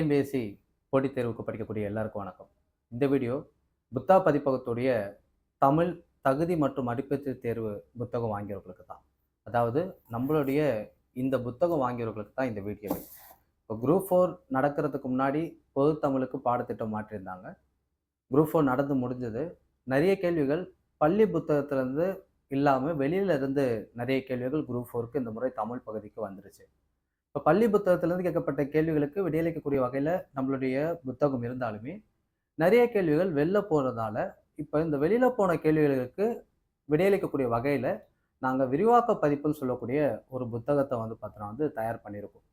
TNPSC போட்டித் தேர்வுக்கு படிக்கக்கூடிய எல்லாருக்கும் வணக்கம். இந்த வீடியோ புத்தா பதிப்பகத்துடைய தமிழ் தகுதி மற்றும் மதிப்பீட்டு தேர்வு புத்தகம் வாங்கியவர்களுக்கு தான். அதாவது நம்மளுடைய இந்த புத்தகம் வாங்கியவர்களுக்கு தான் இந்த வீடியோ. இப்போ குரூப் ஃபோர் நடக்கிறதுக்கு முன்னாடி பொது தமிழுக்கு பாடத்திட்டம் மாற்றியிருந்தாங்க. குரூப் ஃபோர் நடந்து முடிஞ்சது. நிறைய கேள்விகள் பள்ளி புத்தகத்திலேருந்து இல்லாமல் வெளியில இருந்து நிறைய கேள்விகள் குரூப் ஃபோருக்கு இந்த முறை தமிழ் பகுதிக்கு வந்துருச்சு. இப்போ பள்ளி புத்தகத்திலேருந்து கேட்கப்பட்ட கேள்விகளுக்கு விடையளிக்கக்கூடிய வகையில் நம்மளுடைய புத்தகம் இருந்தாலுமே நிறைய கேள்விகள் வெளில போகிறதால இப்போ இந்த வெளியில் போன கேள்விகளுக்கு விடையளிக்கக்கூடிய வகையில் நாங்கள் விரிவாக்க பதிப்புன்னு சொல்லக்கூடிய ஒரு புத்தகத்தை வந்து பார்த்தோன்னா வந்து தயார் பண்ணியிருக்கோம்.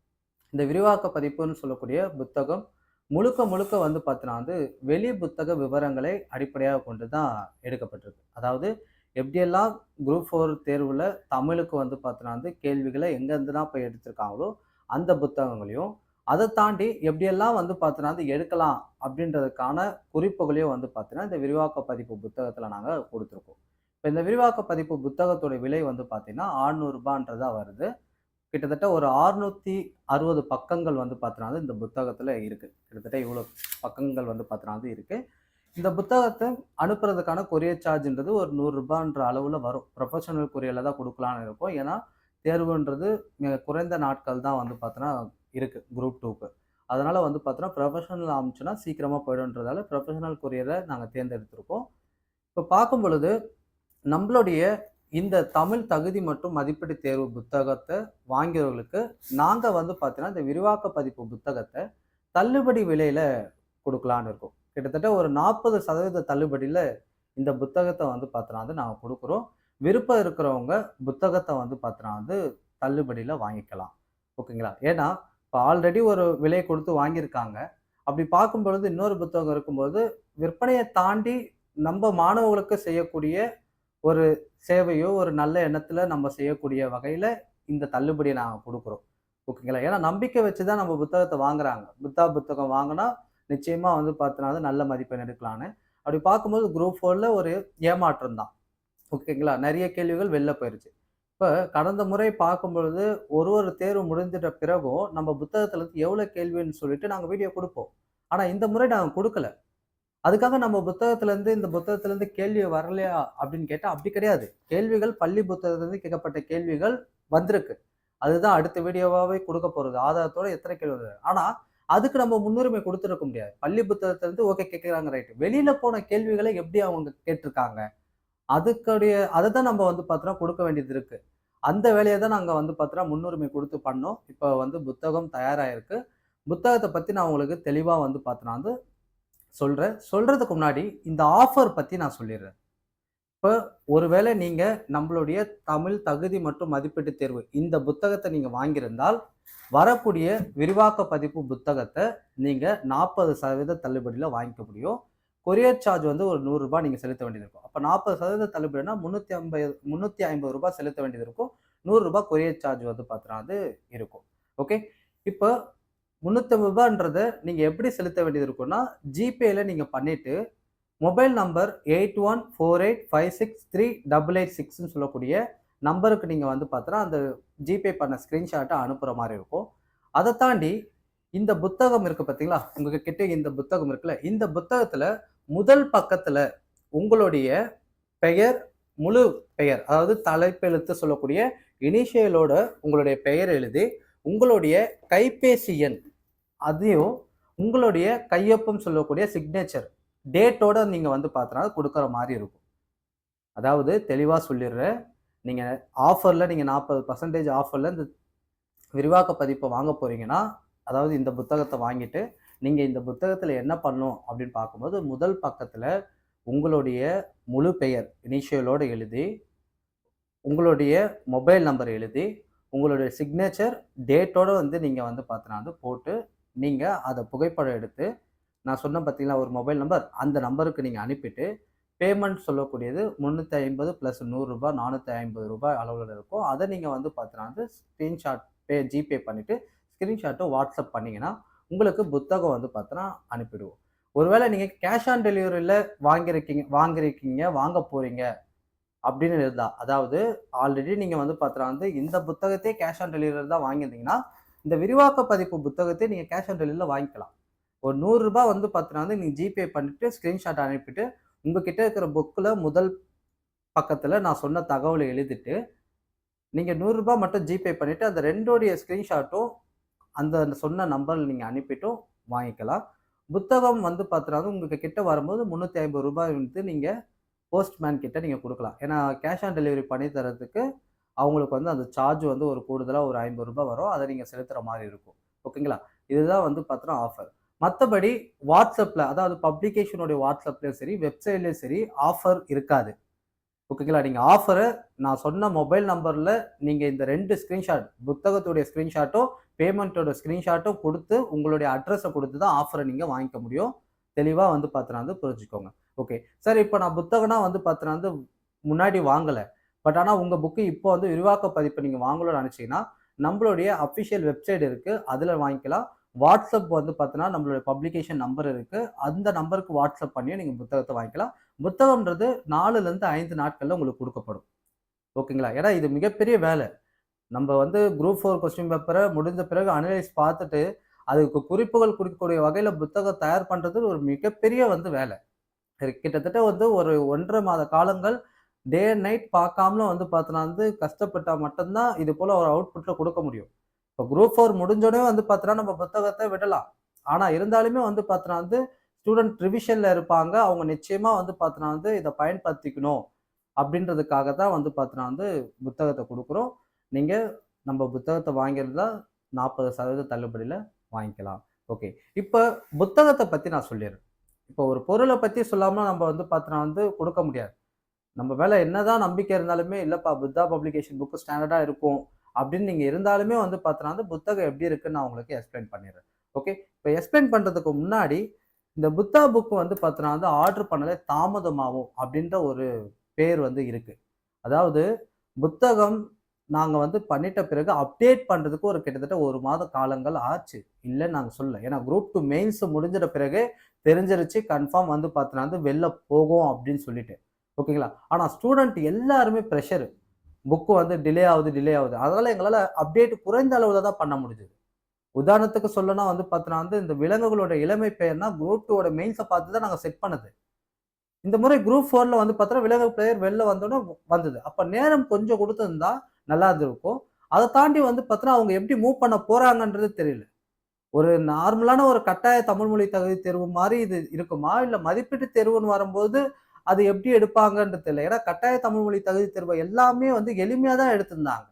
இந்த விரிவாக்க பதிப்புன்னு சொல்லக்கூடிய புத்தகம் முழுக்க முழுக்க வந்து பார்த்தோன்னா வந்து வெளி புத்தக விவரங்களை அடிப்படையாக கொண்டு தான் எடுக்கப்பட்டிருக்கு. அதாவது எப்படியெல்லாம் குரூப் ஃபோர் தேர்வில் தமிழுக்கு வந்து பார்த்தோன்னா வந்து கேள்விகளை எங்கேருந்து தான் போய் எடுத்திருக்காங்களோ அந்த புத்தகங்களையும் அதை தாண்டி எப்படியெல்லாம் வந்து பார்த்தீங்கன்னா அது எடுக்கலாம் அப்படின்றதுக்கான குறிப்புகளையும் வந்து பார்த்தீங்கன்னா இந்த விரிவாக்க பதிப்பு புத்தகத்தில் நாங்கள் கொடுத்துருக்கோம். இப்போ இந்த விரிவாக்க பதிப்பு புத்தகத்தோட விலை வந்து பார்த்தீங்கன்னா ஆறுநூறுபான்றதா வருது. கிட்டத்தட்ட ஒரு ஆறுநூற்றி அறுபது பக்கங்கள் வந்து பார்த்தீங்கன்னா இந்த புத்தகத்தில் இருக்குது கிட்டத்தட்ட இவ்வளோ பக்கங்கள் வந்து பார்த்தீங்கன்னா இருக்குது இந்த புத்தகத்தை அனுப்புறதுக்கான கொரியர் சார்ஜ்ன்றது ஒரு நூறுரூபான்ற அளவில் வரும். ப்ரொஃபஷனல் கொரியரில் தான் கொடுக்கலான்னு இருக்கும். ஏன்னா தேர்வுன்றது மிக குறைந்த நாட்கள் தான் வந்து பார்த்தோன்னா இருக்குது குரூப் டூக்கு அதனால் வந்து பார்த்தோன்னா ப்ரொஃபஷனல் ஆரம்பிச்சுன்னா சீக்கிரமாக போயிடும்ன்றதால ப்ரொஃபஷனல் கொரியரை நாங்கள் தேர்ந்தெடுத்திருக்கோம். இப்போ பார்க்கும் பொழுது நம்மளுடைய இந்த தமிழ் தகுதி மற்றும் மதிப்பீடு தேர்வு புத்தகத்தை வாங்கியவர்களுக்கு நாங்கள் வந்து பார்த்தீங்கன்னா இந்த விரிவாக்க பதிப்பு புத்தகத்தை தள்ளுபடி விலையில் கொடுக்கலான்னு இருக்கோம். கிட்டத்தட்ட ஒரு நாற்பது சதவீத தள்ளுபடியில் இந்த புத்தகத்தை வந்து பார்த்தோன்னா வந்து நாங்கள் கொடுக்குறோம். விருப்பம் இருக்கிறவங்க புத்தகத்தை வந்து பார்த்தோன்னா வந்து தள்ளுபடியில் வாங்கிக்கலாம். ஓகேங்களா? ஏன்னா இப்போ ஆல்ரெடி ஒரு விலையை கொடுத்து வாங்கியிருக்காங்க. அப்படி பார்க்கும் பொழுது இன்னொரு புத்தகம் இருக்கும்போது விற்பனையை தாண்டி நம்ம மாணவர்களுக்கு செய்யக்கூடிய ஒரு சேவையோ ஒரு நல்ல எண்ணத்தில் நம்ம செய்யக்கூடிய வகையில் இந்த தள்ளுபடியை நாங்கள் கொடுக்குறோம். ஓகேங்களா? ஏன்னா நம்பிக்கை வச்சு தான் நம்ம புத்தகத்தை வாங்குறாங்க. புத்தா புத்தகம் வாங்கினா நிச்சயமாக வந்து பார்த்தோன்னா நல்ல மதிப்பெண் எடுக்கலான்னு அப்படி பார்க்கும்போது குரூப் ஃபோரில் ஒரு ஏமாற்றம் தான். ஓகேங்களா? நிறைய கேள்விகள் வெளில போயிருச்சு. இப்போ கடந்த முறை பார்க்கும்பொழுது ஒரு ஒரு தேர்வு முடிஞ்சிட்ட பிறகும் நம்ம புத்தகத்தில் இருந்து எவ்வளோ கேள்வின்னு சொல்லிட்டு நாங்கள் வீடியோ கொடுப்போம். ஆனால் இந்த முறை நாங்கள் கொடுக்கல. அதுக்காக நம்ம புத்தகத்திலேருந்து இந்த புத்தகத்துலேருந்து கேள்வி வரலையா அப்படின்னு கேட்டால் அப்படி கிடையாது. கேள்விகள் பள்ளி புத்தகத்திலேருந்து கேட்கப்பட்ட கேள்விகள் வந்திருக்கு. அதுதான் அடுத்த வீடியோவாகவே கொடுக்க போகிறது ஆதாரத்தோட எத்தனை கேள்வி வருது? ஆனால் அதுக்கு நம்ம முன்னுரிமை கொடுத்துருக்க முடியாது. பள்ளி புத்தகத்திலேருந்து ஓகே கேட்குறாங்க ரைட்டு வெளியில் போன கேள்விகளை எப்படி அவங்க கேட்டிருக்காங்க? அதுக்குடைய அதை தான் நம்ம வந்து பார்த்தோன்னா கொடுக்க வேண்டியது இருக்கு. அந்த வேலையை தான் நாங்கள் வந்து பார்த்தோன்னா முன்னுரிமை கொடுத்து பண்ணோம். இப்போ வந்து புத்தகம் தயாராகிருக்கு புத்தகத்தை பற்றி நான் உங்களுக்கு தெளிவாக வந்து பார்த்தோன்னா வந்து சொல்கிறேன் சொல்கிறதுக்கு முன்னாடி இந்த ஆஃபர் பற்றி நான் சொல்லிடுறேன். இப்போ ஒருவேளை நீங்கள் நம்மளுடைய தமிழ் தகுதி மற்றும் மதிப்பீட்டு தேர்வு இந்த புத்தகத்தை நீங்கள் வாங்கியிருந்தால் வரக்கூடிய விரிவாக்க பதிப்பு புத்தகத்தை நீங்கள் நாற்பது சதவீத தள்ளுபடியில் வாங்கிக்க முடியும். கொரியர் சார்ஜ் வந்து ஒரு நூறுரூபா நீங்கள் செலுத்த வேண்டியது இருக்கும் அப்போ நாற்பது சதவீத தள்ளுபடினா முந்நூற்றி ஐம்பது முந்நூற்றி ஐம்பது ரூபாய் செலுத்த வேண்டியது இருக்கும் நூறுரூபா கொரியர் சார்ஜ் வந்து பார்த்தீங்கன்னா அது இருக்கும். ஓகே? இப்போ முந்நூற்றம்பது ரூபான்றதை நீங்கள் எப்படி செலுத்த வேண்டியது இருக்குன்னா ஜிபேயில் நீங்கள் பண்ணிவிட்டு mobile number eight one four eight five six three double eight சிக்ஸ்னு சொல்லக்கூடிய நம்பருக்கு நீங்கள் வந்து பார்த்தோன்னா அந்த ஜிபே பண்ண ஸ்க்ரீன்ஷாட்டை அனுப்புகிற மாதிரி இருக்கும். அதை தாண்டி இந்த புத்தகம் இருக்குது பார்த்தீங்களா உங்கள் கிட்டே இந்த புத்தகம் இருக்குல்ல? இந்த புத்தகத்தில் முதல் பக்கத்தில் உங்களுடைய பெயர் முழு பெயர் அதாவது தலைப்பெழுத்து சொல்லக்கூடிய இனிஷியலோட உங்களுடைய பெயர் எழுதி உங்களுடைய கைபேசி எண் அதையும் உங்களுடைய கையொப்பம் சொல்லக்கூடிய சிக்னேச்சர் டேட்டோட நீங்கள் வந்து பார்த்தோன்னா கொடுக்குற மாதிரி இருக்கும். அதாவது தெளிவாக சொல்லிடுறேன். நீங்கள் ஆஃபரில் நீங்கள் நாற்பது பர்சன்டேஜ் ஆஃபரில் இந்த விரிவாக்க பதிப்பை வாங்க போகிறீங்கன்னா அதாவது இந்த புத்தகத்தை வாங்கிட்டு நீங்கள் இந்த புத்தகத்தில் என்ன பண்ணணும் அப்படின்னு பார்க்கும்போது முதல் பக்கத்தில் உங்களுடைய முழு பெயர் இனிஷியலோடு எழுதி உங்களுடைய மொபைல் நம்பர் எழுதி உங்களுடைய சிக்னேச்சர் டேட்டோடு வந்து நீங்கள் வந்து பார்த்தீங்கன்னா வந்து போட்டு நீங்கள் அதை புகைப்படம் எடுத்து நான் சொன்ன பார்த்தீங்களா ஒரு மொபைல் நம்பர் அந்த நம்பருக்கு நீங்கள் அனுப்பிட்டு பேமெண்ட் சொல்லக்கூடியது முந்நூற்றி ஐம்பது ப்ளஸ் நூறுரூபா நானூற்றி ஐம்பது ரூபாய் அளவில் இருக்கும். அதை நீங்கள் வந்து பார்த்தீங்கன்னா வந்து ஸ்க்ரீன்ஷாட் பே ஜிபே பண்ணிவிட்டு ஸ்க்ரீன்ஷாட்டை வாட்ஸ்அப் பண்ணிங்கன்னா உங்களுக்கு புத்தகம் வந்து பார்த்தோன்னா அனுப்பிடுவோம். ஒருவேளை நீங்கள் கேஷ் ஆன் டெலிவரியில் வாங்கியிருக்கீங்க வாங்கியிருக்கீங்க வாங்க போகிறீங்க அப்படின்னு இருந்தால் அதாவது ஆல்ரெடி நீங்கள் வந்து பார்த்தா வந்து இந்த புத்தகத்தையே கேஷ் ஆன் டெலிவரி தான் வாங்கியிருந்தீங்கன்னா இந்த விரிவாக்க பதிப்பு புத்தகத்தை நீங்கள் கேஷ் ஆன் டெலிவரியில் வாங்கிக்கலாம். ஒரு நூறுரூபா வந்து பார்த்தீங்கன்னா வந்து நீங்கள் ஜிபே பண்ணிவிட்டு ஸ்க்ரீன்ஷாட் அனுப்பிட்டு உங்ககிட்ட இருக்கிற புக்கில் முதல் பக்கத்தில் நான் சொன்ன தகவலை எழுதிட்டு நீங்கள் நூறுரூபா மட்டும் ஜிபே பண்ணிவிட்டு அந்த ரெண்டோடைய ஸ்க்ரீன்ஷாட்டும் அந்த சொன்ன நம்பரில் நீங்கள் அனுப்பிட்டும் வாங்கிக்கலாம். புத்தகம் வந்து பார்த்தீங்கன்னா உங்கள் கிட்ட வரும்போது முந்நூற்றி ஐம்பது ரூபாய் வந்து நீங்கள் போஸ்ட்மேன் கிட்ட நீங்கள் கொடுக்கலாம். ஏன்னா கேஷ் ஆன் டெலிவரி பண்ணி தரதுக்கு அவங்களுக்கு வந்து அந்த சார்ஜ் வந்து ஒரு கூடுதலாக ஒரு ஐம்பது ரூபாய் வரும். அதை நீங்கள் செலுத்துகிற மாதிரி இருக்கும். ஓகேங்களா? இதுதான் வந்து பார்த்தோன்னா ஆஃபர் மற்றபடி வாட்ஸ்அப்பில் அதாவது பப்ளிகேஷனுடைய வாட்ஸ்அப்லேயும் சரி வெப்சைட்லேயும் சரி ஆஃபர் இருக்காது. ஓகேங்களா நீங்கள் ஆஃபரை நான் சொன்ன மொபைல் நம்பரில் நீங்கள் இந்த ரெண்டு ஸ்க்ரீன்ஷாட் புத்தகத்துடைய ஸ்க்ரீன்ஷாட்டும் பேமெண்ட்டோட ஸ்க்ரீன்ஷாட்டும் கொடுத்து உங்களுடைய அட்ரஸை கொடுத்து தான் ஆஃபரை நீங்கள் வாங்கிக்க முடியும். தெளிவாக வந்து பார்த்தோன்னா வந்து புரிஞ்சுக்கோங்க. ஓகே சார் இப்போ நான் புத்தகம்னா வந்து பார்த்தோன்னா வந்து முன்னாடி வாங்கலை. பட் ஆனால் உங்கள் புக்கு இப்போ வந்து விரிவாக்க பதிப்பு நீங்கள் வாங்கணும்னு நினச்சிங்கன்னா நம்மளுடைய அஃபிஷியல் வெப்சைட் இருக்குது அதில் வாங்கிக்கலாம். வாட்ஸ்அப் வந்து பார்த்தோன்னா நம்மளுடைய பப்ளிகேஷன் நம்பர் இருக்குது அந்த நம்பருக்கு வாட்ஸ்அப் பண்ணியும் நீங்கள் புத்தகத்தை வாங்கிக்கலாம். புத்தகம்ன்றது நாலுலேருந்து ஐந்து நாட்களில் உங்களுக்கு கொடுக்கப்படும். ஓகேங்களா? ஏன்னா இது மிகப்பெரிய வேலை. நம்ம வந்து குரூப் ஃபோர் கொஸ்டின் பேப்பரை முடிஞ்ச பிறகு அனலைஸ் பார்த்துட்டு அதுக்கு குறிப்புகள் கொடுக்கக்கூடிய வகையில் புத்தகம் தயார் பண்ணுறது ஒரு மிகப்பெரிய வந்து வேலை. கிட்டத்தட்ட வந்து ஒரு ஒன்றரை மாத காலங்கள் டே நைட் பார்க்காமலும் வந்து பார்த்தோன்னா வந்து கஷ்டப்பட்டால் மட்டும்தான் இது போல் ஒரு அவுட்புட்டில் கொடுக்க முடியும். இப்போ குரூப் ஃபோர் முடிஞ்சோடனே வந்து பார்த்தோன்னா நம்ம புத்தகத்தை விடலாம். ஆனால் இருந்தாலுமே வந்து பார்த்தோன்னா வந்து ஸ்டூடெண்ட் ரிவிஷனில் இருப்பாங்க. அவங்க நிச்சயமாக வந்து பார்த்தோன்னா வந்து இதை பயன்படுத்திக்கணும். அப்படின்றதுக்காக தான் வந்து பார்த்தோன்னா வந்து புத்தகத்தை கொடுக்குறோம். நீங்கள் நம்ம புத்தகத்தை வாங்கியிருந்தா நாற்பது சதவீத தள்ளுபடியில் வாங்கிக்கலாம். ஓகே. இப்போ புத்தகத்தை பற்றி நான் சொல்லிடுறேன். இப்போ ஒரு பொருளை பற்றி சொல்லாமல் நம்ம வந்து பார்த்தோன்னா வந்து கொடுக்க முடியாது. நம்ம மேலே என்னதான் நம்பிக்கை இருந்தாலுமே இல்லைப்பா புத்தா பப்ளிகேஷன் புக்கு ஸ்டாண்டர்டாக இருக்கும். அப்படின்னு நீங்கள் இருந்தாலுமே வந்து பார்த்தோன்னா வந்து புத்தகம் எப்படி இருக்குன்னு நான் உங்களுக்கு எக்ஸ்பிளைன் பண்ணிடுறேன். ஓகே. இப்போ எக்ஸ்பிளைன் பண்ணுறதுக்கு முன்னாடி இந்த புத்தா புக்கு வந்து பார்த்தோன்னா வந்து ஆர்டர் பண்ணலே தாமதமாகும் அப்படின்ற ஒரு பேர் வந்து இருக்குது அதாவது புத்தகம் நாங்கள் வந்து பண்ணிட்ட பிறகு அப்டேட் பண்ணுறதுக்கு ஒரு கிட்டத்தட்ட ஒரு மாத காலங்கள் ஆச்சு. இல்லைன்னு நாங்கள் சொல்லல. ஏன்னா குரூப் டூ மெயின்ஸ் முடிஞ்சிட பிறகு தெரிஞ்சிருச்சு கன்ஃபார்ம் வந்து பார்த்தோன்னா வந்து வெளில போகும் அப்படின்னு சொல்லிட்டு. ஓகேங்களா? ஆனால் ஸ்டூடெண்ட் எல்லாருமே ப்ரெஷர் புக்கு வந்து டிலே ஆகுது டிலே ஆகுது. அதனால் எங்களால் அப்டேட் குறைந்த அளவில் தான் பண்ண முடிஞ்சுது. உதாரணத்துக்கு சொல்லணும்னா வந்து பார்த்தோன்னா வந்து இந்த விலங்குகளோட இளமை பெயர்னா குரூப் டூவோட மெயின்ஸை பார்த்து தான் நாங்கள் செட் பண்ணது. இந்த முறை குரூப் ஃபோரில் வந்து பார்த்தோன்னா விலங்கு பிளேயர் வெளில வந்தோடனே வந்தது. அப்போ நேரம் கொஞ்சம் கொடுத்துருந்தா நல்லா இருந்திருக்கும். அதை தாண்டி வந்து பார்த்தோன்னா அவங்க எப்படி மூவ் பண்ண போகிறாங்கன்றது தெரியல. ஒரு நார்மலான ஒரு கட்டாய தமிழ் மொழி தகுதி தேர்வு மாதிரி இது இருக்குமா? இல்லை மதிப்பீட்டு தேர்வுன்னு வரும்போது அது எப்படி எடுப்பாங்கன்றது தெரியல. ஏன்னா கட்டாய தமிழ் மொழி தகுதி தேர்வு எல்லாமே வந்து எளிமையாக தான் எடுத்திருந்தாங்க.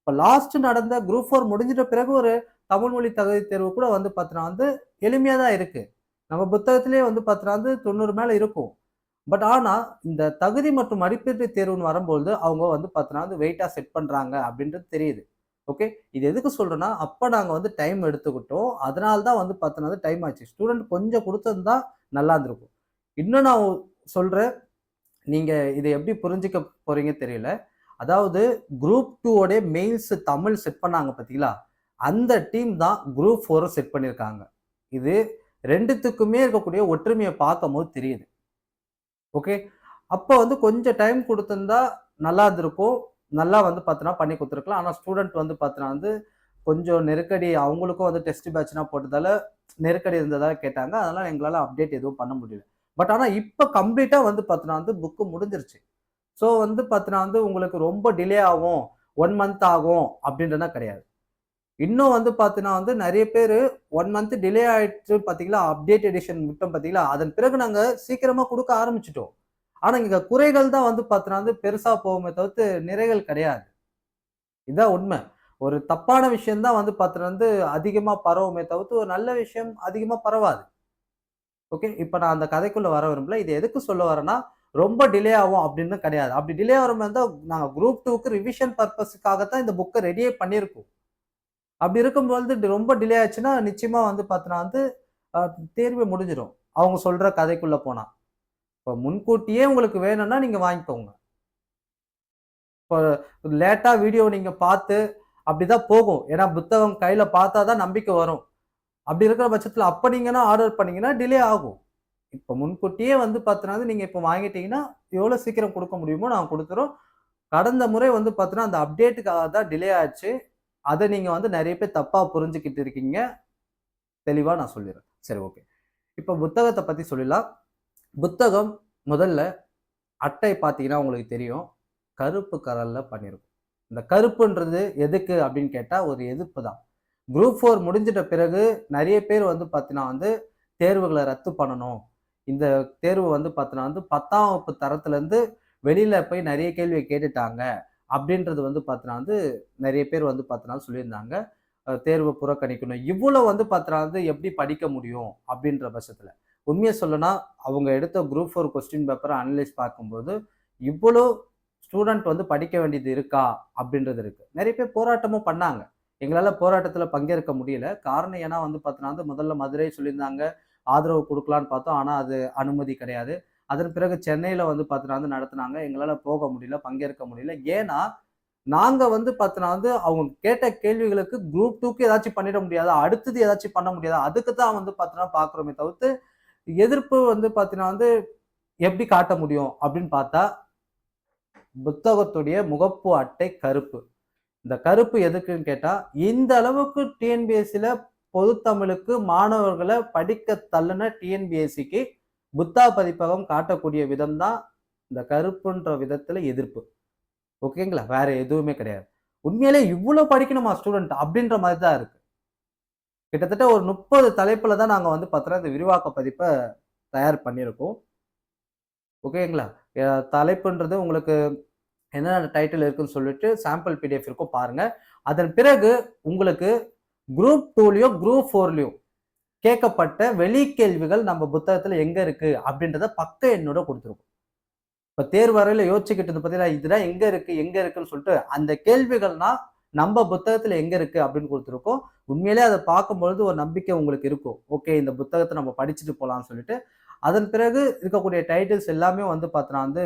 இப்போ லாஸ்ட் நடந்த குரூப் ஃபோர் முடிஞ்சிட்ட பிறகு ஒரு தமிழ் மொழி தகுதி தேர்வு கூட வந்து பார்த்தோன்னா வந்து எளிமையாக தான் இருக்குது நம்ம புத்தகத்திலே வந்து பார்த்தீங்கன்னா வந்து தொண்ணூறு மேலே இருக்கும். பட் ஆனால் இந்த தகுதி மற்றும் மதிப்பீட்டு தேர்வுன்னு வரும்போது அவங்க வந்து பார்த்தீங்கன்னா வந்து வெயிட்டாக செட் பண்ணுறாங்க அப்படின்றது தெரியுது. ஓகே இது எதுக்கு சொல்கிறேன்னா அப்போ நாங்கள் வந்து டைம் எடுத்துக்கிட்டோம். அதனால தான் வந்து பார்த்தோன்னா டைம் ஆச்சு. ஸ்டூடெண்ட் கொஞ்சம் கொடுத்துருந்தா நல்லா இருந்திருக்கும். இன்னும் நான் சொல்கிறேன் நீங்கள் இதை எப்படி புரிஞ்சிக்க போகிறீங்க தெரியல. அதாவது குரூப் டூவோடைய மெயின்ஸ் தமிழ் செட் பண்ணாங்க பார்த்தீங்களா அந்த டீம் தான் குரூப் ஃபோரை செட் பண்ணியிருக்காங்க. இது ரெண்டுத்துக்குமே இருக்கக்கூடிய ஒற்றுமையை பார்க்கும் போது தெரியுது. ஓகே? அப்போ வந்து கொஞ்சம் டைம் கொடுத்துருந்தா நல்லா இருந்திருக்கும். நல்லா வந்து பார்த்தோன்னா பண்ணி கொடுத்துருக்கலாம். ஆனால் ஸ்டூடெண்ட் வந்து பார்த்தோன்னா வந்து கொஞ்சம் நெருக்கடி அவங்களுக்கும் வந்து டெஸ்ட் பேட்ச்னா போட்டதால நெருக்கடி இருந்ததாக கேட்டாங்க. அதனால் எங்களால் அப்டேட் எதுவும் பண்ண முடியல. பட் ஆனால் இப்போ கம்ப்ளீட்டாக வந்து பார்த்தோன்னா வந்து புக்கு முடிஞ்சிருச்சு. ஸோ வந்து பார்த்தோன்னா வந்து உங்களுக்கு ரொம்ப டிலே ஆகும். ஒன் மந்த் ஆகும் அப்படின்றதா கிடையாது. இன்னும் வந்து பார்த்தீங்கன்னா வந்து நிறைய பேர் ஒன் மந்த் டிலே ஆயிடுச்சு பார்த்தீங்களா அப்டேட் எடிஷன் விட்டோம் பார்த்தீங்களா அதன் பிறகு நாங்கள் சீக்கிரமாக கொடுக்க ஆரம்பிச்சிட்டோம். ஆனால் இங்கே குறைகள் தான் வந்து பார்த்தீங்கன்னா வந்து பெருசாக போகுமே தவிர்த்து நிறைகள் கிடையாது. இதுதான் உண்மை. ஒரு தப்பான விஷயம்தான் வந்து பார்த்தீங்கன்னா வந்து அதிகமாக பரவுமே தவிர்த்து ஒரு நல்ல விஷயம் அதிகமாக பரவாது. ஓகே இப்போ நான் அந்த கதைக்குள்ளே வர விரும்பல. இது எதுக்கு சொல்ல வரேன்னா ரொம்ப டிலே ஆகும் அப்படின்னு கிடையாது. அப்படி டிலே ஆகிற மாதிரி இருந்தால் நாங்கள் குரூப் டூக்கு ரிவிஷன் பர்பஸுக்காக தான் இந்த புக்கை ரெடியே பண்ணியிருக்கோம். அப்படி இருக்கும்போது ரொம்ப டிலே ஆச்சுன்னா நிச்சயமாக வந்து பார்த்தோன்னா வந்து தேர்வு முடிஞ்சிடும் அவங்க சொல்கிற கதைக்குள்ளே போனால் இப்போ முன்கூட்டியே உங்களுக்கு வேணும்னா நீங்கள் வாங்கிக்கோங்க. இப்போ லேட்டாக வீடியோ நீங்கள் பார்த்து அப்படி தான் போகும். ஏன்னா புத்தகம் கையில் பார்த்தா தான் நம்பிக்கை வரும். அப்படி இருக்கிற பட்சத்தில் அப்போ நீங்கன்னா ஆர்டர் பண்ணீங்கன்னா டிலே ஆகும். இப்போ முன்கூட்டியே வந்து பார்த்தோன்னா நீங்கள் இப்போ வாங்கிட்டீங்கன்னா எவ்வளோ சீக்கிரம் கொடுக்க முடியுமோ நாங்கள் கொடுத்துறோம். கடந்த முறை வந்து பார்த்தோன்னா அந்த அப்டேட்டுக்காக தான் டிலே ஆச்சு. அதை நீங்கள் வந்து நிறைய பேர் தப்பாக புரிஞ்சுக்கிட்டு இருக்கீங்க. தெளிவாக நான் சொல்லிடுறேன். சரி ஓகே இப்போ புத்தகத்தை பற்றி சொல்லிடலாம். புத்தகம் முதல்ல அட்டை பார்த்தீங்கன்னா உங்களுக்கு தெரியும். கருப்பு கலரில் பண்ணியிருக்கும். இந்த கருப்புன்றது எதுக்கு அப்படின்னு கேட்டால் ஒரு எதிர்ப்பு தான். குரூப் ஃபோர் முடிஞ்சிட்ட பிறகு நிறைய பேர் வந்து பார்த்தீங்கன்னா வந்து தேர்வுகளை ரத்து பண்ணணும். இந்த தேர்வு வந்து பார்த்தீங்கன்னா வந்து பத்தாம் வகுப்பு தரத்துலேருந்து வெளியில் போய் நிறைய கேள்வியை கேட்டுட்டாங்க. அப்படின்றது வந்து பார்த்தீங்கன்னா வந்து நிறைய பேர் வந்து பார்த்தீங்கன்னா சொல்லியிருந்தாங்க. தேர்வை புறக்கணிக்கணும். இவ்வளோ வந்து பார்த்தீங்கன்னா வந்து எப்படி படிக்க முடியும் அப்படின்ற பட்சத்தில். உண்மையை சொல்லனா அவங்க எடுத்த குரூப் ஃபோர் கொஸ்டின் பேப்பரை அனலைஸ் பார்க்கும்போது இவ்வளோ ஸ்டூடெண்ட் வந்து படிக்க வேண்டியது இருக்கா அப்படின்றது இருக்குது நிறைய பேர் போராட்டமும் பண்ணாங்க. எங்களால் போராட்டத்தில் பங்கேற்க முடியல. காரணம் ஏன்னா வந்து பார்த்தீங்கன்னா வந்து முதல்ல மதுரை சொல்லியிருந்தாங்க. ஆதரவு கொடுக்கலான்னு பார்த்தோம். ஆனால் அது அனுமதி கிடையாது. அதன் பிறகு சென்னையில் வந்து பார்த்தீங்கன்னா வந்து நடத்துனாங்க. எங்களால் போக முடியல பங்கேற்க முடியல. ஏன்னா நாங்கள் வந்து பார்த்தீங்கன்னா வந்து அவங்க கேட்ட கேள்விகளுக்கு குரூப் டூக்கு ஏதாச்சும் பண்ணிட முடியாதா? அடுத்தது ஏதாச்சும் பண்ண முடியாதா? அதுக்கு தான் வந்து பார்த்தீங்கன்னா பார்க்குறோமே தவிர்த்து எதிர்ப்பு வந்து பார்த்தீங்கன்னா வந்து எப்படி காட்ட முடியும் அப்படின்னு பார்த்தா புத்தகத்துடைய முகப்பு அட்டை கருப்பு. இந்த கருப்பு எதுக்குன்னு கேட்டால் இந்த அளவுக்கு டிஎன்பிஎஸ்சியில் பொதுத்தமிழுக்கு மாணவர்களை படிக்க தள்ளுன டிஎன்பிஎஸ்சிக்கு புத்தா பதிப்பகம் காட்டக்கூடிய விதம் தான் இந்த கருப்புன்ற விதத்தில் எதிர்ப்பு. ஓகேங்களா? வேற எதுவுமே கிடையாது. உண்மையிலே இவ்வளோ படிக்கணுமா ஸ்டூடெண்ட் அப்படின்ற மாதிரி தான் இருக்கு. கிட்டத்தட்ட ஒரு முப்பது தலைப்புல தான் நாங்கள் வந்து பார்த்தோன்னா இந்த விரிவாக்க பதிப்பை தயார் பண்ணியிருக்கோம். ஓகேங்களா? தலைப்புன்றது உங்களுக்கு என்னென்ன டைட்டில் இருக்குன்னு சொல்லிட்டு சாம்பிள் பிடிஎஃப் இருக்கும் பாருங்க. அதன் பிறகு உங்களுக்கு குரூப் டூலையோ குரூப் ஃபோர்லையோ கேட்கப்பட்ட வெளி கேள்விகள் நம்ம புத்தகத்தில் எங்க இருக்கு அப்படின்றத பக்க எண்ணோட கொடுத்துருக்கோம். இப்போ தேர்வரையில் யோசிச்சுக்கிட்டு பார்த்தீங்கன்னா இதுதான் எங்க இருக்கு எங்க இருக்குன்னு சொல்லிட்டு அந்த கேள்விகள்னா நம்ம புத்தகத்தில் எங்க இருக்கு அப்படின்னு கொடுத்துருக்கோம். உண்மையிலே அதை பார்க்கும்பொழுது ஒரு நம்பிக்கை உங்களுக்கு இருக்கும். ஓகே இந்த புத்தகத்தை நம்ம படிச்சுட்டு போகலாம்னு சொல்லிட்டு. அதன் பிறகு இருக்கக்கூடிய டைட்டில்ஸ் எல்லாமே வந்து பார்த்தோன்னா வந்து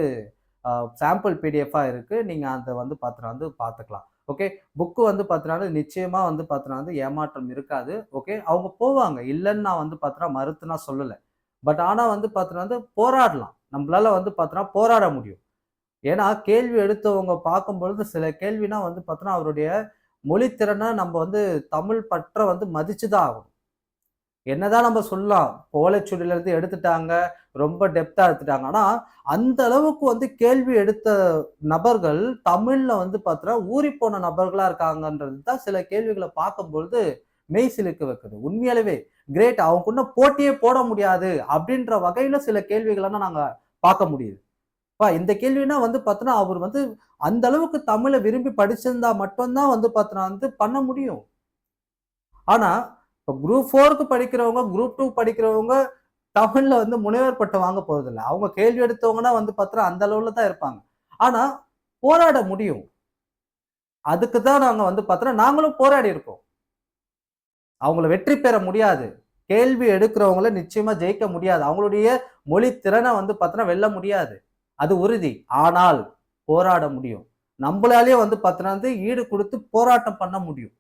சாம்பிள் பிடிஎஃபாக இருக்குது நீங்கள் அதை வந்து பார்த்தோன்னா வந்து பார்த்துக்கலாம். ஓகே? புக்கு வந்து பார்த்தோன்னா நிச்சயமாக வந்து பார்த்தோன்னா வந்து ஏமாற்றம் இருக்காது. ஓகே? அவங்க போவாங்க. இல்லைன்னு நான் வந்து பார்த்தோன்னா மறுத்துனா சொல்லலை. பட் ஆனால் வந்து பார்த்தோன்னா வந்து போராடலாம். நம்மளால வந்து பார்த்தோன்னா போராட முடியும். ஏன்னா கேள்வி எடுத்தவங்க பார்க்கும்பொழுது சில கேள்வினா வந்து பார்த்தோன்னா அவருடைய மொழித்திறனை நம்ம வந்து தமிழ் பற்ற வந்து மதிச்சு தான் ஆகணும். என்னதான் நம்ம சொல்லலாம். ஓலைச்சுடியிலேருந்து எடுத்துட்டாங்க. ரொம்ப டெப்தா எடுத்துட்டாங்க. ஆனா அந்த அளவுக்கு வந்து கேள்வி எடுத்த நபர்கள் தமிழ்ல வந்து பார்த்தா ஊறி போன நபர்களா இருக்காங்கன்றது தான் சில கேள்விகளை பார்க்கும்பொழுது மெய் சிலுக்கு வைக்குது. உண்மையாலவே கிரேட் அவங்களுக்குள்ள போட்டியே போட முடியாது அப்படின்ற வகையில சில கேள்விகளெல்லாம் நாங்க பார்க்க முடியுது. இப்போ இந்த கேள்வினா வந்து பார்த்தோன்னா அவர் வந்து அந்த அளவுக்கு தமிழை விரும்பி படிச்சிருந்தா மட்டும்தான் வந்து பார்த்தோன்னா வந்து பண்ண முடியும். ஆனா இப்போ குரூப் ஃபோருக்கு படிக்கிறவங்க குரூப் டூ படிக்கிறவங்க தமிழ்ல வந்து முனைவர் பட்டம் வாங்க போறதில்ல. அவங்க கேள்வி எடுத்தவங்கன்னா வந்து பார்த்தா அந்த அளவுல தான் இருப்பாங்க. ஆனா போராட முடியும். அதுக்கு தான் நாங்க வந்து பார்த்தோன்னா நாங்களும் போராடி இருக்கோம். அவங்கள வெற்றி பெற முடியாது. கேள்வி எடுக்கிறவங்கள நிச்சயமா ஜெயிக்க முடியாது. அவங்களுடைய மொழி திறனை வந்து பார்த்தோன்னா வெல்ல முடியாது. அது உறுதி. ஆனால் போராட முடியும். நம்மளாலேயே வந்து பார்த்தோன்னா வந்து ஈடு கொடுத்து போராட்டம் பண்ண முடியும்.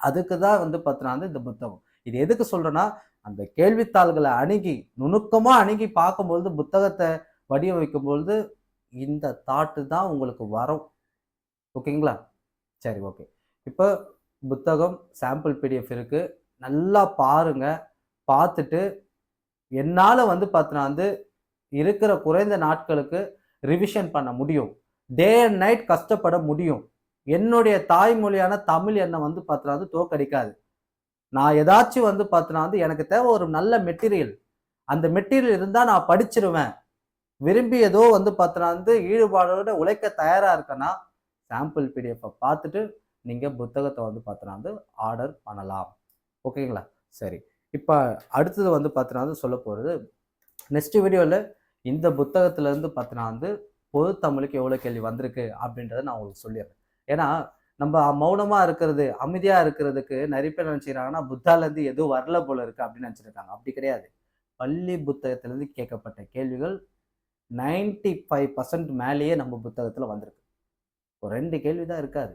அதுக்கு தான் வந்து பார்த்தோன்னா வந்து இந்த புத்தகம். இது எதுக்கு சொல்றேன்னா அந்த கேள்வித்தாள்களை அணுகி நுணுக்கமாக அணுகி பார்க்கும்பொழுது புத்தகத்தை வடிவமைக்கும் பொழுது இந்த தாட்டு தான் உங்களுக்கு வரும். ஓகேங்களா? சரி ஓகே. இப்போ புத்தகம் சாம்பிள் பிடிஎஃப் இருக்கு. நல்லா பாருங்க. பார்த்துட்டு என்னால் வந்து பார்த்தோன்னா வந்து இருக்கிற குறைந்த நாட்களுக்கு ரிவிஷன் பண்ண முடியும். டே அண்ட் நைட் கஷ்டப்பட முடியும். என்னுடைய தாய்மொழியான தமிழ் என்னை வந்து பார்த்தோன்னா வந்து தோக்கடிக்காது நான் ஏதாச்சும் வந்து பார்த்தோன்னா வந்து எனக்கு தேவை ஒரு நல்ல மெட்டீரியல். அந்த மெட்டீரியல் இருந்தால் நான் படிச்சிருவேன். விரும்பி ஏதோ வந்து பார்த்தனா வந்து ஈடுபாடோட உழைக்க தயாராக இருக்கேன்னா சாம்பிள் பிடிஎஃப்பை பார்த்துட்டு நீங்கள் புத்தகத்தை வந்து பார்த்தனா வந்து ஆர்டர் பண்ணலாம். ஓகேங்களா? சரி. இப்போ அடுத்தது வந்து பார்த்தோன்னா வந்து சொல்ல போகிறது நெக்ஸ்ட் வீடியோவில் இந்த புத்தகத்துலேருந்து பார்த்தோன்னா வந்து பொது தமிழுக்கு எவ்வளோ கேள்வி வந்திருக்கு அப்படின்றத நான் உங்களுக்கு சொல்லிடுறேன். ஏன்னா நம்ம மௌனமாக இருக்கிறது அமைதியாக இருக்கிறதுக்கு நிறைய பேர் நினச்சிக்கிறாங்கன்னா புத்தாலேருந்து எதுவும் வரல போல இருக்கு அப்படின்னு நினச்சிருக்காங்க. அப்படி கிடையாது. பள்ளி புத்தகத்திலேருந்து கேட்கப்பட்ட கேள்விகள் நைன்டி ஃபைவ் பர்சன்ட் மேலேயே நம்ம புத்தகத்தில் வந்திருக்கு. ஒரு ரெண்டு கேள்வி தான் இருக்காது.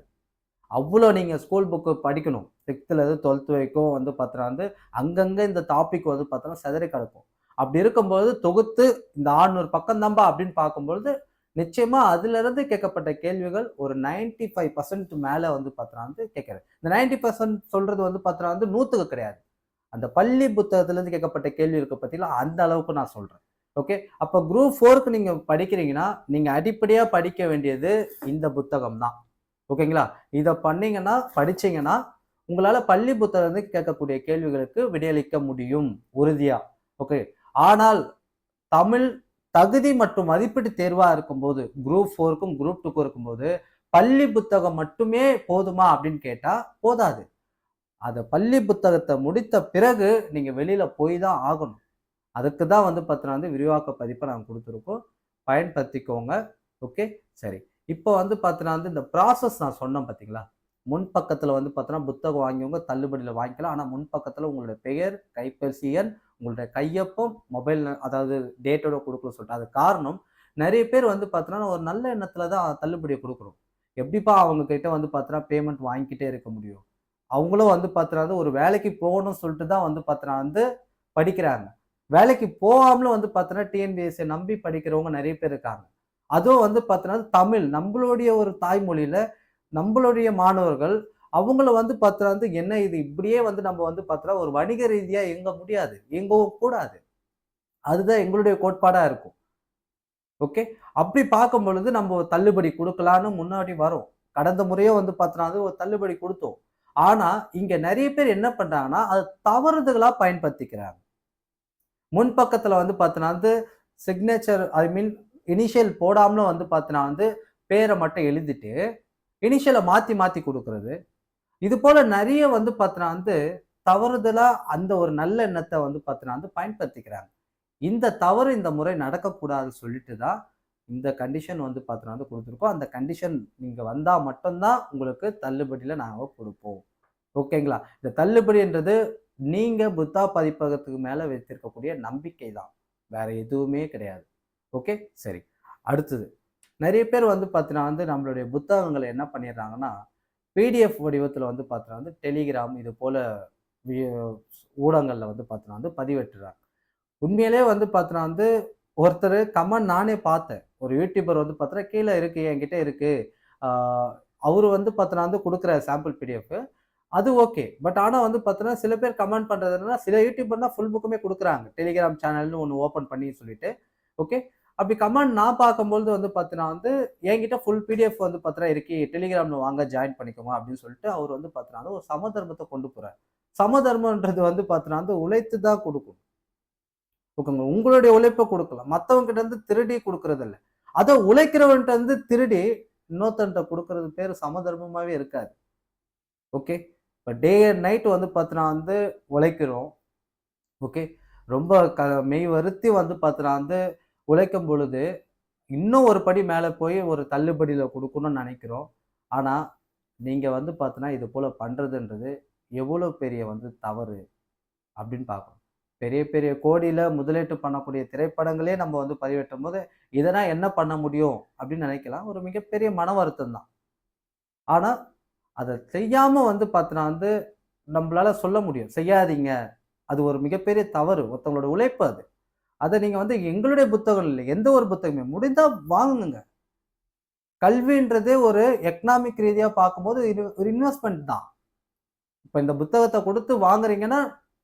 அவ்வளோ நீங்கள் ஸ்கூல் புக்கு படிக்கணும். சிக்ஸ்த்துலேருந்து டுவெல்த்து வரைக்கும் வந்து பார்த்தோன்னா வந்து அங்கங்கே இந்த டாபிக் வந்து பார்த்தோன்னா சிதறி கிடக்கும். அப்படி இருக்கும்போது தொகுத்து இந்த ஆறுநூறு பக்கம் தான்பா அப்படின்னு பார்க்கும்பொழுது நிச்சயமா அதுல இருந்து கேட்கப்பட்ட கேள்விகள் ஒரு நைன்டி ஃபைவ் பர்சன்ட் மேல வந்து பார்த்தோன்னா வந்து கேட்கறது இந்த நைன்டி பர்சன்ட் சொல்றது வந்து பார்த்தோன்னா வந்து நூத்துக்கு கிடையாது. அந்த பள்ளி புத்தகத்திலேருந்து கேட்கப்பட்ட கேள்வி இருக்க பற்றிலாம் அந்த அளவுக்கு நான் சொல்கிறேன் ஓகே அப்போ குரூப் ஃபோருக்கு நீங்கள் படிக்கிறீங்கன்னா நீங்கள் அடிப்படையாக படிக்க வேண்டியது இந்த புத்தகம் தான். ஓகேங்களா இதை பண்ணீங்கன்னா படிச்சீங்கன்னா உங்களால் பள்ளி புத்தகத்துக்கு கேட்கக்கூடிய கேள்விகளுக்கு விடையளிக்க முடியும் உறுதியாக ஓகே ஆனால் தமிழ் தகுதி மற்றும் மதிப்பீட்டு தேர்வாக இருக்கும்போது குரூப் ஃபோருக்கும் குரூப் டூக்கும் இருக்கும்போது பள்ளி புத்தகம் மட்டுமே போதுமா அப்படின்னு கேட்டால் போதாது. அதை பள்ளி புத்தகத்தை முடித்த பிறகு நீங்கள் வெளியில் போய் தான் ஆகணும். அதுக்கு தான் வந்து பார்த்தீங்கன்னா வந்து விரிவாக்க பதிப்பை நாங்கள் கொடுத்துருக்கோம். பயன்படுத்திக்கோங்க. ஓகே? சரி. இப்போ வந்து பார்த்தீங்கன்னா வந்து இந்த ப்ராசஸ் நான் சொன்னேன் பார்த்தீங்களா? முன்பக்கத்தில் வந்து பார்த்தோன்னா புத்தகம் வாங்கியவங்க தள்ளுபடியில் வாங்கிக்கலாம். ஆனால் முன்பக்கத்தில் உங்களுடைய பெயர் கைபேசி எண் உங்களுடைய கையொப்பம் மொபைல் அதாவது டேட்டோட கொடுக்கணும் சொல்லிட்டு. அது காரணம் நிறைய பேர் வந்து பார்த்தோன்னா ஒரு நல்ல எண்ணத்தில் தான் தள்ளுபடியை கொடுக்குறோம் எப்படிப்பா அவங்க கிட்ட வந்து பார்த்தோன்னா பேமெண்ட் வாங்கிக்கிட்டே இருக்க முடியும்? அவங்களும் வந்து பார்த்தோன்னா ஒரு வேலைக்கு போகணும்னு சொல்லிட்டு தான் வந்து பார்த்தோன்னா வந்து படிக்கிறாங்க. வேலைக்கு போகாமலும் வந்து பார்த்தோன்னா டிஎன்பிஎஸ்சியை நம்பி படிக்கிறவங்க நிறைய பேர் இருக்காங்க. அதுவும் வந்து பார்த்தோன்னா தமிழ் நம்மளுடைய ஒரு தாய்மொழியில் நம்மளுடைய மாணவர்கள் அவங்கள வந்து பார்த்தா வந்து என்ன இது? இப்படியே வந்து நம்ம வந்து பார்த்தா ஒரு வணிக ரீதியாக இயங்க முடியாது இயங்கவும் கூடாது. அதுதான் எங்களுடைய கோட்பாடாக இருக்கும். ஓகே? அப்படி பார்க்கும் பொழுது நம்ம ஒரு தள்ளுபடி கொடுக்கலான்னு முன்னாடி வரும். கடந்த முறையோ வந்து பார்த்தோன்னா ஒரு தள்ளுபடி கொடுத்தோம். ஆனால் இங்கே நிறைய பேர் என்ன பண்ணுறாங்கன்னா அது தவறுதுகளாக பயன்படுத்திக்கிறாங்க. முன்பக்கத்தில் வந்து பார்த்தோன்னா வந்து சிக்னேச்சர் ஐ மீன் இனிஷியல் போடாமலும் வந்து பார்த்தோன்னா வந்து பேரை மட்டும் எழுதிட்டு இனிஷியலை மாற்றி மாற்றி கொடுக்கறது. இது போல் நிறைய வந்து பார்த்தோன்னா வந்து தவறுதலாக அந்த ஒரு நல்ல எண்ணத்தை வந்து பார்த்தோன்னா வந்து பயன்படுத்திக்கிறாங்க. இந்த தவறு இந்த முறை நடக்கக்கூடாதுன்னு சொல்லிட்டு தான் இந்த கண்டிஷன் வந்து பார்த்தோன்னா வந்து கொடுத்துருக்கோம். அந்த கண்டிஷன் நீங்கள் வந்தால் மட்டும்தான் உங்களுக்கு தள்ளுபடியில் நாங்கள் கொடுப்போம். ஓகேங்களா இந்த தள்ளுபடின்றது நீங்கள் புத்தா பதிப்பகத்துக்கு மேலே வைத்திருக்கக்கூடிய நம்பிக்கை தான். வேற எதுவுமே கிடையாது. ஓகே சரி. அடுத்தது. நிறைய பேர் வந்து பார்த்தீங்கன்னா வந்து நம்மளுடைய புத்தகங்களை என்ன பண்ணிடுறாங்கன்னா பிடிஎஃப் வடிவத்தில் வந்து பார்த்தீங்கன்னா வந்து டெலிகிராம் இது போல் ஊடகங்களில் வந்து பார்த்தீங்கன்னா வந்து பதிவேற்றுறாங்க உண்மையிலே வந்து பார்த்தீங்கன்னா வந்து ஒருத்தர் கமெண்ட் நானே பார்த்தேன். ஒரு யூடியூபர் வந்து பார்த்தீங்கன்னா கீழே இருக்குது என்கிட்ட இருக்குது அவர் வந்து பார்த்தீங்கன்னா வந்து கொடுக்குற சாம்பிள் பிடிஎஃப் அது ஓகே பட் ஆனால் வந்து பார்த்தீங்கன்னா சில பேர் கமெண்ட் பண்ணுறதுனா சில யூடியூபர் தான் ஃபுல் புக்குமே கொடுக்குறாங்க. டெலிகிராம் சேனல்னு ஒன்று ஓப்பன் பண்ணி சொல்லிட்டு. ஓகே அப்படி கமெண்ட் நான் பார்க்கும்பொழுது வந்து பார்த்தீங்கன்னா வந்து என்கிட்ட ஃபுல் பிடிஎஃப் வந்து பார்த்தீங்கன்னா இருக்கி டெலிகிராமில் வாங்க ஜாயின் பண்ணிக்கோமா அப்படின்னு சொல்லிட்டு அவர் வந்து பார்த்தீங்கன்னா ஒரு சமதர்மத்தை கொண்டு போகிறார் சமதர்மன்றது வந்து பார்த்தீங்கன்னா வந்து உழைத்து தான் கொடுக்கும் ஓகேங்க உங்களுடைய உழைப்பை கொடுக்கலாம். மற்றவங்க கிட்ட இருந்து திருடி கொடுக்கறது இல்லை அதை உழைக்கிறவன்கிட்ட இருந்து திருடி இன்னொருத்தன்ட்ட கொடுக்கறது பேர் சமதர்மமாகவே இருக்காது. ஓகே? இப்போ டே அண்ட் நைட் வந்து பார்த்தீங்கன்னா வந்து உழைக்கிறோம். ஓகே? ரொம்ப க மெய் வருத்தி வந்து பார்த்தீங்கன்னா வந்து உழைக்கும் பொழுது இன்னும் ஒரு படி மேலே போய் ஒரு தள்ளுபடியில் கொடுக்கணும்னு நினைக்கிறோம். ஆனால் நீங்கள் வந்து பார்த்தோன்னா இது போல் பண்ணுறதுன்றது எவ்வளோ பெரிய வந்து தவறு அப்படின்னு பார்க்கணும். பெரிய பெரிய கோடியில் முதலீட்டு பண்ணக்கூடிய திரைப்படங்களே நம்ம வந்து பதிவேற்றும் போது இதனால் என்ன பண்ண முடியும் அப்படின்னு நினைக்கலாம். ஒரு மிகப்பெரிய மன வருத்தம் தான். ஆனால் அதை செய்யாமல் வந்து பார்த்தோன்னா வந்து நம்மளால் சொல்ல முடியும். செய்யாதீங்க. அது ஒரு மிகப்பெரிய தவறு. ஒருத்தவங்களோட உழைப்பு அது. அதை நீங்கள் வந்து எங்களுடைய புத்தகம் இல்லை எந்த ஒரு புத்தகமே. முடிந்தால் வாங்குங்க. கல்வின்றதே ஒரு எக்கனாமிக் ரீதியாக பார்க்கும்போது ஒரு இன்வெஸ்ட்மெண்ட் தான். இப்போ இந்த புத்தகத்தை கொடுத்து வாங்குறீங்கன்னா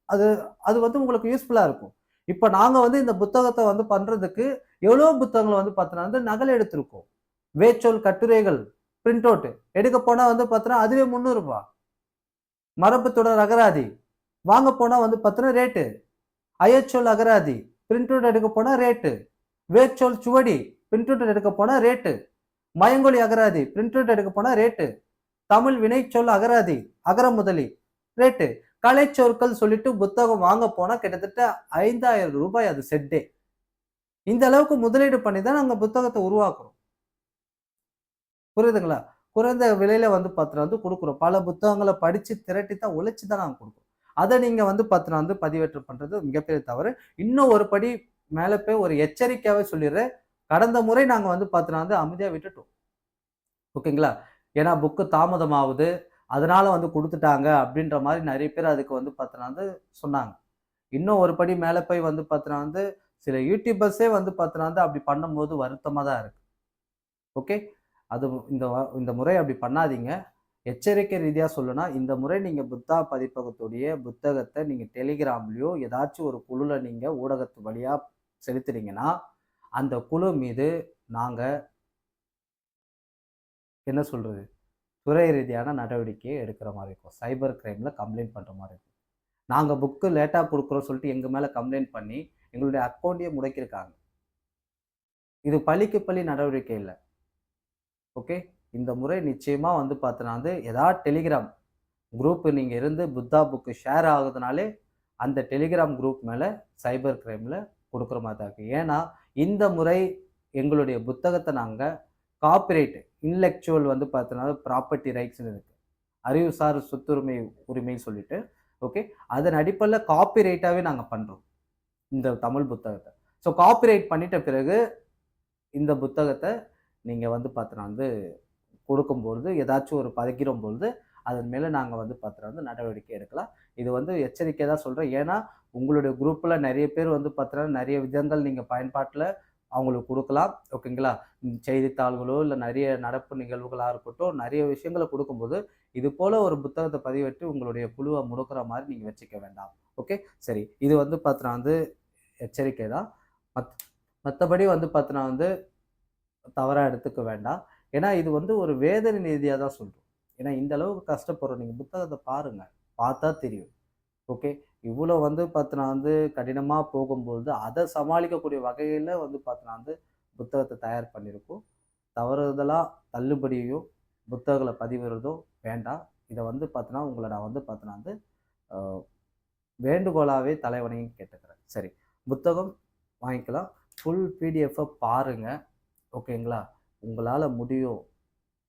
அது அது வந்து உங்களுக்கு யூஸ்ஃபுல்லாக இருக்கும். இப்போ நாங்கள் வந்து இந்த புத்தகத்தை வந்து பண்ணுறதுக்கு எவ்வளோ புத்தகங்களை வந்து பார்த்தோன்னா வந்து நகல் எடுத்திருக்கோம். வேச்சொல் கட்டுரைகள் பிரிண்ட் அவுட் எடுக்க போனால் வந்து பார்த்தோன்னா அதுவே முந்நூறுபா. மரபு தொடர் அகராதி. வாங்க போனால் வந்து பார்த்தோன்னா ரேட்டு அயச்சொல் அகராதி. பிரிண்ட் அவுட் எடுக்க போனால் ரேட்டு வேச்சொல் சுவடி. பிரிண்ட் அவுட் எடுக்க போனால் ரேட்டு மயங்கொழி அகராதி. பிரிண்ட் அவுட் எடுக்க போனால் ரேட்டு தமிழ் வினைச்சொல் அகராதி. அகர முதலி. ரேட்டு கலைச்சொற்கள் சொல்லிட்டு புத்தகம் வாங்க போனால் கிட்டத்தட்ட ஐந்தாயிரம் ரூபாய் அது செட்டே இந்த அளவுக்கு முதலீடு பண்ணி தான் நாங்கள் புத்தகத்தை உருவாக்குறோம். புரியுதுங்களா? குறைந்த விலையில வந்து பத்திரம் வந்து கொடுக்குறோம். பல புத்தகங்களை படித்து திரட்டி தான் உழைச்சி தான் நாங்கள் கொடுக்குறோம். அதை நீங்கள் வந்து பத்திரம் வந்து பதிவேற்றம் பண்ணுறது மிகப்பெரிய தவறு. இன்னும் ஒரு படி மேலே போய் ஒரு எச்சரிக்கையாகவே சொல்லிடுறேன். கடந்த முறை நாங்கள் வந்து பத்திரம் வந்து அமைதியாக விட்டுட்டோம். ஓகேங்களா? ஏன்னா புக்கு தாமதமாகுது. அதனால வந்து கொடுத்துட்டாங்க அப்படின்ற மாதிரி நிறைய பேர் அதுக்கு வந்து பார்த்தோன்னா வந்து சொன்னாங்க. இன்னும் ஒரு படி மேலே போய் வந்து பார்த்தோன்னா வந்து சில யூடியூபர்ஸே வந்து பார்த்தோன்னா வந்து அப்படி பண்ணும்போது வருத்தமாக தான் இருக்கு. ஓகே? அது இந்த வ- இந்த முறை அப்படி பண்ணாதீங்க. எச்சரிக்கை ரீதியாக சொல்லணும்னா இந்த முறை நீங்கள் புத்தா பதிப்பகத்துடைய புத்தகத்தை நீங்கள் டெலிகிராம்லேயோ ஏதாச்சும் ஒரு குழுவில் நீங்கள் ஊடகத்து வழியாக செலுத்துறீங்கன்னா அந்த குழு மீது நாங்கள் என்ன சொல்கிறது துறை ரீதியான நடவடிக்கையை எடுக்கிற மாதிரி இருக்கும். சைபர் கிரைமில் கம்ப்ளைண்ட் பண்ணுற மாதிரி இருக்கும். நாங்கள் புக்கு லேட்டாக கொடுக்குறோம் சொல்லிட்டு எங்கள் மேலே கம்ப்ளைண்ட் பண்ணி எங்களுடைய அக்கௌண்ட்டையே முடக்கியிருக்காங்க. இது பழிக்கு பள்ளி நடவடிக்கை இல்லை. ஓகே? இந்த முறை நிச்சயமாக வந்து பார்த்தோன்னா வந்து ஏதாவது டெலிகிராம் குரூப் நீங்கள் இருந்து புத்தா புக்கு ஷேர் ஆகுதுனாலே அந்த டெலிகிராம் குரூப் மேலே சைபர் கிரைமில் கொடுக்குற மாதிரி தான் இருக்குது ஏன்னா இந்த முறை எங்களுடைய புத்தகத்தை நாங்கள் காப்பிரைட் இன்லெக்சுவல் வந்து பார்த்தோன்னா ப்ராப்பர்ட்டி ரைட்ஸ்னு இருக்குது அறிவுசார் சொத்துரிமை உரிமைன்னு சொல்லிட்டு ஓகே அதன் அடிப்படையில் காப்பிரைட்டாகவே நாங்கள் பண்ணுறோம் இந்த தமிழ் புத்தகத்தை. ஸோ காப்பிரைட் பண்ணிட்ட பிறகு இந்த புத்தகத்தை நீங்கள் வந்து பார்த்தோன்னா வந்து கொடுக்கும்பொழுது ஏதாச்சும் ஒரு பதிக்கிற பொழுது அதன் மேலே நாங்கள் வந்து பார்த்தோன்னா வந்து நடவடிக்கை எடுக்கலாம். இது வந்து எச்சரிக்கை தான் சொல்கிறேன் ஏன்னா உங்களுடைய குரூப்பில் நிறைய பேர் வந்து பார்த்தீங்கன்னா நிறைய விதங்கள் நீங்கள் பயன்பாட்டில் அவங்களுக்கு கொடுக்கலாம். ஓகேங்களா? செய்தித்தாள்களோ இல்லை நிறைய நடப்பு நிகழ்வுகளாக இருக்கட்டும் நிறைய விஷயங்களை கொடுக்கும்போது இது போல் ஒரு புத்தகத்தை பதிவிட்டு உங்களுடைய குழுவை முடுக்கிற மாதிரி நீங்கள் வச்சுக்க வேண்டாம். ஓகே? சரி. இது வந்து பார்த்தோன்னா வந்து எச்சரிக்கை தான். மத் மற்றபடி வந்து பார்த்தோன்னா வந்து தவறாக எடுத்துக்க வேண்டாம். ஏன்னா இது வந்து ஒரு வேதனை ரீதியாக தான் சொல்கிறோம் ஏன்னா இந்த அளவுக்கு கஷ்டப்படுறோம். நீங்கள் புத்தகத்தை பாருங்கள் பார்த்தா தெரியும். ஓகே? இவ்வளோ வந்து பார்த்தினா வந்து கடினமாக போகும்போது அதை சமாளிக்கக்கூடிய வகையில் வந்து பார்த்தினா வந்து புத்தகத்தை தயார் பண்ணியிருக்கோம். தவறுதலாக தள்ளுபடியோ புத்தகங்களை பதிவிடுறதோ வேண்டாம். இதை வந்து பார்த்தினா உங்களை நான் வந்து பார்த்தினா வந்து வேண்டுகோளாகவே தலைவனையும் கேட்டுக்கிறேன். சரி. புத்தகம் வாங்கிக்கலாம். ஃபுல் பிடிஎஃப்பை பாருங்கள் ஓகேங்களா? உங்களால் முடியும்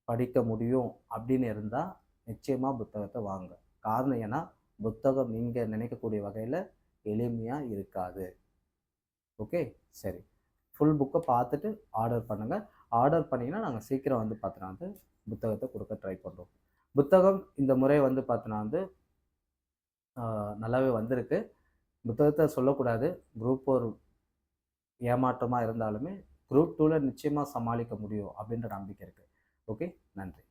படிக்க முடியும் அப்படின்னு இருந்தால் நிச்சயமாக புத்தகத்தை வாங்க. காரணம் ஏன்னா புத்தகம் நீங்கள் நினைக்கக்கூடிய வகையில் எளிமையாக இருக்காது. ஓகே? சரி. ஃபுல் புக்கை பார்த்துட்டு ஆர்டர் பண்ணுங்கள் ஆர்டர் பண்ணிங்கன்னா நாங்கள் சீக்கிரம் வந்து பார்த்தோன்னா வந்து புத்தகத்தை கொடுக்க ட்ரை பண்ணுறோம் புத்தகம் இந்த முறை வந்து பார்த்தோன்னா வந்து நல்லாவே வந்திருக்கு. புத்தகத்தை சொல்லக்கூடாது. குரூப் ஒரு ஏமாற்றமாக இருந்தாலுமே குரூப் டூவில் நிச்சயமாக சமாளிக்க முடியும் அப்படின்ற நம்பிக்கை இருக்குது ஓகே நன்றி.